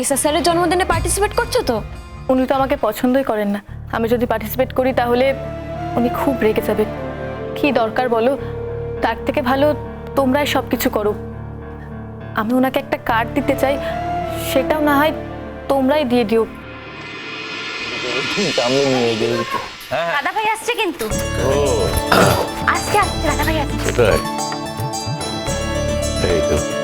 SS স্যারের জন্মদিনে participate করছ তো? উনি তো আমাকে পছন্দই করেন না। আমি যদি পার্টিসিপেট করি তাহলে উনি খুব রেগে যাবেন কি দরকার বলো? তার থেকে ভালো তোমরাই সব কিছু করো। আমি ওনাকে একটা কার্ড দিতে চাই সেটাও না হয় তোমরাই দিয়ে দিও। গেলে হ্যাঁ দাদা ভাই আসছে কিন্তু। আজকে আসছে দাদা ভাই আসছে। এই তো।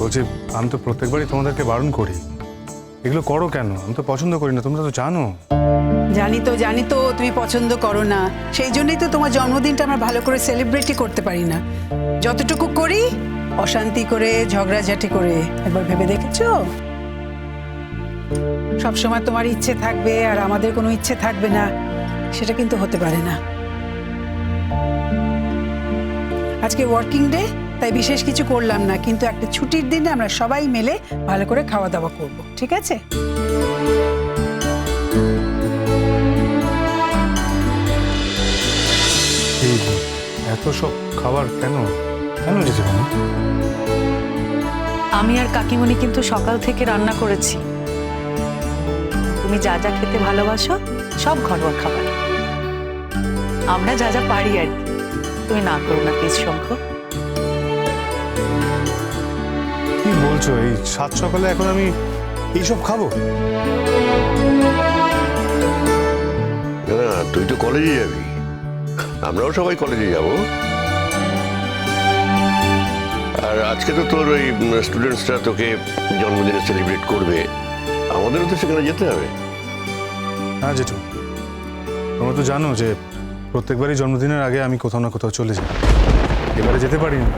বলছি, আমি তো প্রত্যেকবারই তোমাদেরকে বারণ করি। এগুলো করো কেন? আমি তো পছন্দ করি না, তোমরা তো জানো। জানি তো জানি তো, তুমি পছন্দ করো না। সেই জন্যই তো তোমার জন্মদিনটা আমরা ভালো করে সেলিব্রেটই করতে পারি না। যতটুকু করি, অশান্তি করে, ঝগড়াঝাটি করে, একবার ভেবে দেখেছ? সবসময় তোমার ইচ্ছে থাকবে আর আমাদের কোনো ইচ্ছে থাকবে না, সেটা কিন্তু হতে পারে না। আজকে ওয়ার্কিং ডে তাই বিশেষ কিছু করলাম না কিন্তু একটা ছুটির দিনে আমরা সবাই মিলে ভালো করে খাওয়া দাওয়া করব ঠিক আছে? এত সব খাবার কেন? কেন আমি আর কাকিমণি কিন্তু সকাল থেকে রান্না করেছি। তুমি যা যা খেতে ভালোবাসো সব ঘরোয়া খাবার। আমরা যা যা পারি আর কি। তুমি না করো না প্লিজ শঙ্খ কি বলছো? এই সাত সকালে এখন আমি এইসব খাব? না তুই তো কলেজে যাবি। আমরাও সবাই কলেজে যাব। আর আজকে তো তোর ওই স্টুডেন্টসরা তোকে জন্মদিনে সেলিব্রেট করবে। আমাদেরও তো সেখানে যেতে হবে। হ্যাঁ জেঠু। তোমরা তো জানো যে প্রত্যেকবারই জন্মদিনের আগে আমি কোথাও না কোথাও চলে যাই। এবারে যেতে পারিনি।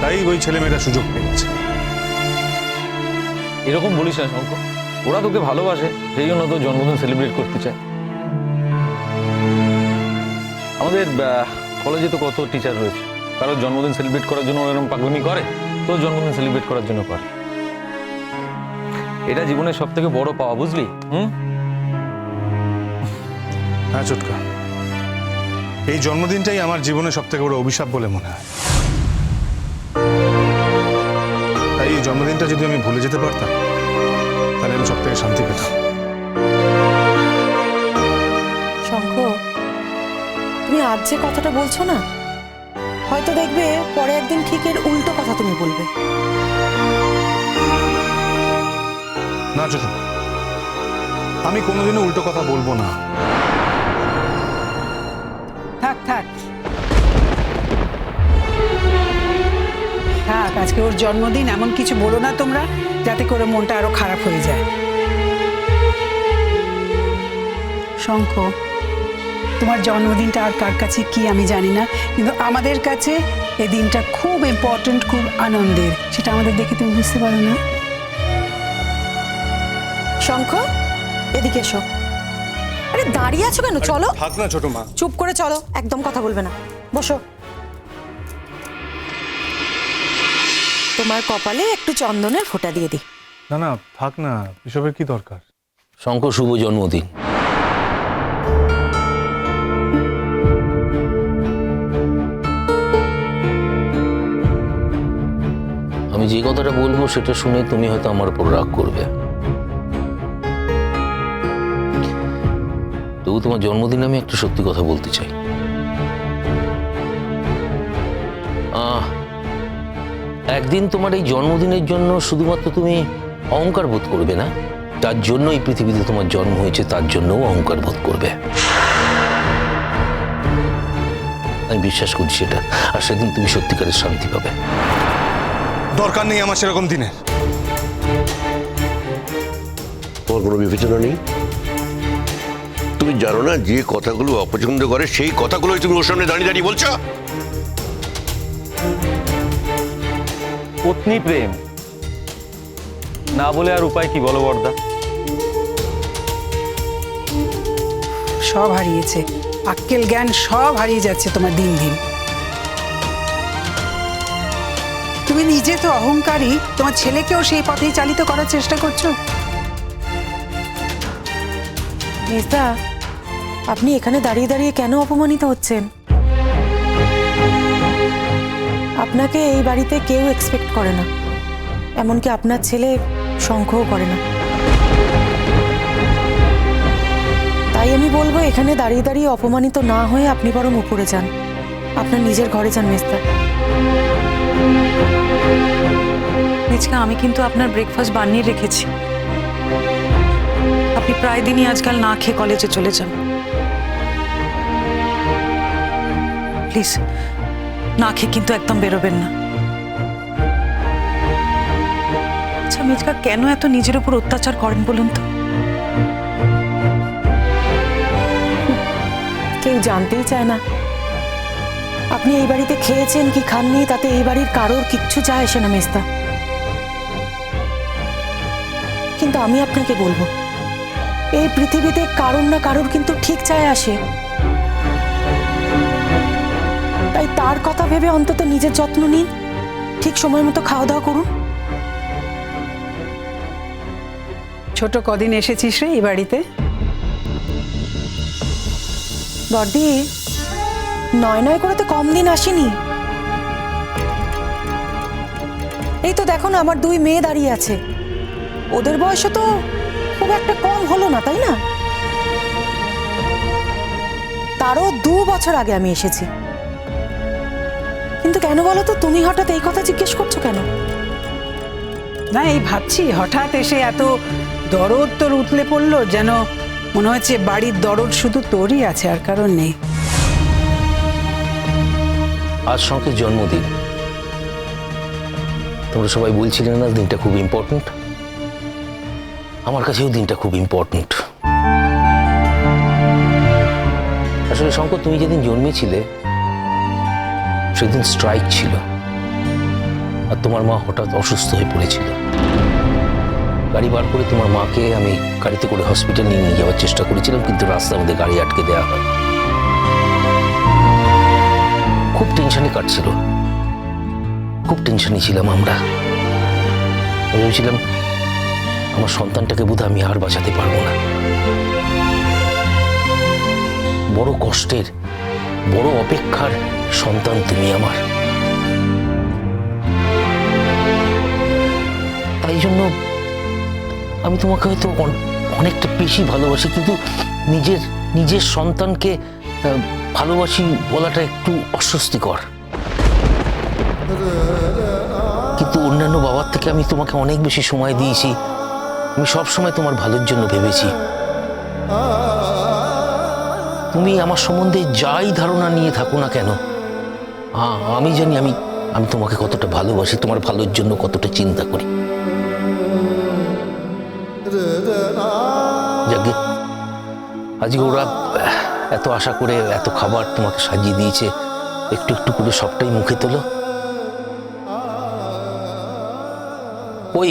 তাই ওই ছেলেমেয়েরা সুযোগ পেয়েছে এরকম বলিস না শঙ্কর। ওরা তোকে ভালোবাসে, সেই জন্য তো জন্মদিন সেলিব্রেট করতে চায়। আমাদের কলেজে তো কত টিচার রয়েছে। কারোর জন্মদিন সেলিব্রেট করার জন্য এরকম পাগলামি করে তো জন্মদিন সেলিব্রেট করার জন্য করে। এটা জীবনের সব থেকে বড় পাওয়া, বুঝলি? হুম? হ্যাঁ চটকা। এই জন্মদিনটাই আমার জীবনে সব থেকে বড় অভিশাপ বলে মনে হয়। জন্মদিনটা যদি আমি ভুলে যেতে পারতাম তাহলে আমি সব থেকে শান্তি পেতাম। শঙ্খ তুমি আজ যে কথাটা বলছো না হয়তো দেখবে পরে একদিন ঠিক এর উল্টো কথা তুমি বলবে। না ছোট আমি কোনোদিনও উল্টো কথা বলব না। থাক থাক। থাক আজকে ওর জন্মদিন এমন কিছু বলো না তোমরা যাতে করে মনটা আরও খারাপ হয়ে যায়। শঙ্খ তোমার জন্মদিনটা আর কার কাছে কি আমি জানি না কিন্তু আমাদের কাছে এই দিনটা খুব ইম্পর্ট্যান্ট খুব আনন্দের। সেটা আমাদের দেখে তুমি বুঝতে পারো না। শঙ্খ এদিকে এসো। আরে দাঁড়িয়ে আছো কেন? চলো। থাক না ছোট মা। চুপ করে চলো একদম কথা বলবে না। বসো। তোমার কপালে একটু চন্দনের ফোঁটা দিয়ে দিই। না না থাক না এসবের কি দরকার? শঙ্কর শুভ জন্মদিন। আমি যে কথাটা বলব সেটা শুনে তুমি হয়তো আমার উপর রাগ করবে। তবু তোমার জন্মদিনে আমি একটা সত্যি কথা বলতে চাই। একদিন তোমার এই জন্মদিনের জন্য শুধুমাত্র তুমি অহংকার বোধ করবে না? তার জন্য এই পৃথিবীতে তোমার জন্ম হয়েছে তার জন্যও অহংকার বোধ করবে। আমি বিশ্বাস করছি এটা আর সেদিন তুমি সত্যিকারের শান্তি পাবে। দরকার নেই আমার সেরকম দিনের। তোমার কোনো বিবেচনা নেই? তুমি জানো না যে কথাগুলো অপছন্দ করে সেই কথাগুলোই তুমি ওর সামনে দাঁড়িয়ে দাঁড়িয়ে বলছো? পত্নী প্রেম। না বলে আর উপায় কি বলো বর্দা? সব হারিয়েছে। আক্কেল জ্ঞান সব হারিয়ে যাচ্ছে তোমার দিন দিন। তুমি নিজে তো অহংকারী তোমার ছেলেকেও সেই পথেই চালিত করার চেষ্টা করছ? মেজদা আপনি এখানে দাঁড়িয়ে দাঁড়িয়ে কেন অপমানিত হচ্ছেন? আপনাকে এই বাড়িতে কেউ এক্সপেক্ট করে না। এমনকি আপনার ছেলে শঙ্খও করে না। তাই আমি বলব, এখানে দাঁড়িয়ে দাঁড়িয়ে অপমানিত না হয়ে আপনি বরং উপরে যান। আপনার নিজের ঘরে যান মেজদা মিচকা, আমি কিন্তু আপনার ব্রেকফাস্ট বানিয়ে রেখেছি। আপনি প্রায় দিনই আজকাল না খেয়ে কলেজে চলে যান। প্লিজ না খেয়ে কিন্তু একদম বেরোবেন না। আচ্ছা মিচকা কেন এত নিজের উপর অত্যাচার করেন বলুন তো? কেউ জানতেই চায় না। আপনি এই বাড়িতে খেয়েছেন কি খাননি, তাতে এই বাড়ির কারোর কিচ্ছু যায় আসে না মেস্তা কিন্তু আমি আপনাকে বলব, এই পৃথিবীতে কারোর না কারোর কিন্তু ঠিক চায় আসে। তার কথা ভেবে অন্তত নিজের যত্ন নিন। ঠিক সময় মতো খাওয়া দাওয়া করুন। ছোট কদিন এসেছিস রে এই বাড়িতে? বর্দি নয় নয় করে তো কম দিন আসেনি। এই তো দেখো না আমার দুই মেয়ে দাঁড়িয়ে আছে। ওদের বয়সও তো খুব একটা কম হলো না তাই না? তারও দু বছর আগে আমি এসেছি। কিন্তু কেন বলো তো? তুমি হঠাৎ এই কথা জিজ্ঞেস করছ কেন? না এই ভাবছি হঠাৎ এসে এত দরদ তোর উতলে পড়ল যেন মনে হচ্ছে বাড়ির দরদ শুধু তোরই আছে আর কারণ নেই। আজ শঙ্কের জন্মদিন। তোমরা সবাই বলছিলে না দিনটা খুব ইম্পর্ট্যান্ট আমার কাছেও দিনটা খুব ইম্পর্ট্যান্ট আসলে শঙ্কর তুমি যেদিন জন্মেছিলে সেদিন স্ট্রাইক ছিল। আর তোমার মা হঠাৎ অসুস্থ হয়ে পড়েছিল। গাড়ি বার করে তোমার মাকে আমি গাড়িতে করে হসপিটাল নিয়ে নিয়ে যাওয়ার চেষ্টা করেছিলাম, কিন্তু রাস্তার মধ্যে গাড়ি আটকে দেওয়া হয়। খুব টেনশনে কাটছিল। খুব টেনশনে ছিলাম আমরা। আমি ভেবেছিলাম, আমার সন্তানটাকে বোধহয় আমি আর বাঁচাতে পারব না। বড় কষ্টের বড় অপেক্ষার সন্তান তুমি আমার। তাই জন্য আমি তোমাকে হয়তো অন- অনেকটা বেশি ভালোবাসি, কিন্তু নিজের নিজের সন্তানকে ভালোবাসি বলাটা একটু অস্বস্তিকর। কিন্তু অন্যান্য বাবার থেকে আমি তোমাকে অনেক বেশি সময় দিয়েছি। আমি সব সময় তোমার ভালোর জন্য ভেবেছি। তুমি আমার সম্বন্ধে যাই ধারণা নিয়ে থাকো না কেন? আমি জানি আমি আমি তোমাকে কতটা ভালোবাসি, তোমার ভালোর জন্য কতটা চিন্তা করি। আজকে ওরা এত আশা করে এত খাবার তোমাকে সাজিয়ে দিয়েছে, একটু একটু করে সবটাই মুখে তোলো। ওই,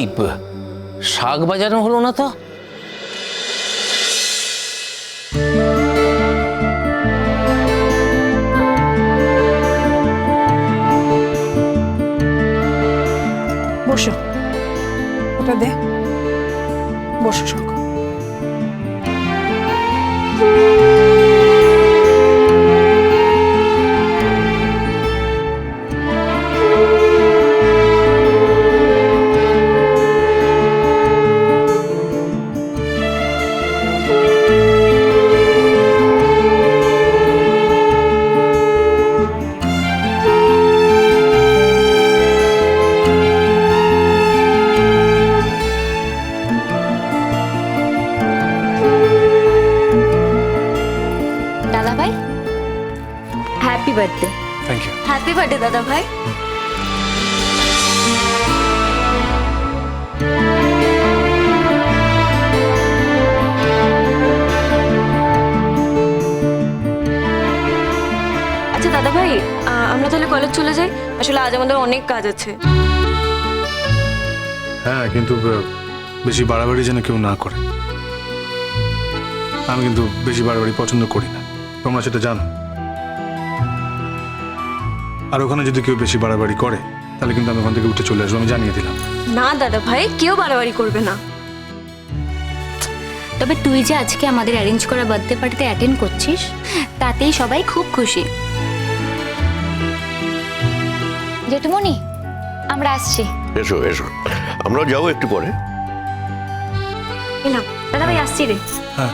শাক বাজানো হলো না তো? ওটা দে। বসো শঙ্খ হ্যাপি বার্থডে দাদা ভাই। আচ্ছা দাদা ভাই আমরা তাহলে কলেজ চলে যাই? আসলে আজ আমাদের অনেক কাজ আছে। হ্যাঁ কিন্তু বেশি বাড়াবাড়ি যেন কেউ না করে। আমি কিন্তু বেশি বাড়াবাড়ি পছন্দ করি না। তোমরা সেটা জানো। আর ওখানে যদি কেউ বেশি বাড়াবাড়ি করে তাহলে কিন্তু আমি ওখান থেকে উঠে চলে আসব আমি জানিয়ে দিলাম। না দাদা ভাই কেউ বাড়াবাড়ি করবে না। তবে তুই যে আজকে আমাদের অ্যারেঞ্জ করা বার্থডে পার্টিতে অ্যাটেন্ড করছিস তাতেই সবাই খুব খুশি। জেঠুমনি আমরা আসছি। এসো এসো। আমরাও যাব একটু পরে। এলাম। দাদা ভাই আসছি রে। হ্যাঁ।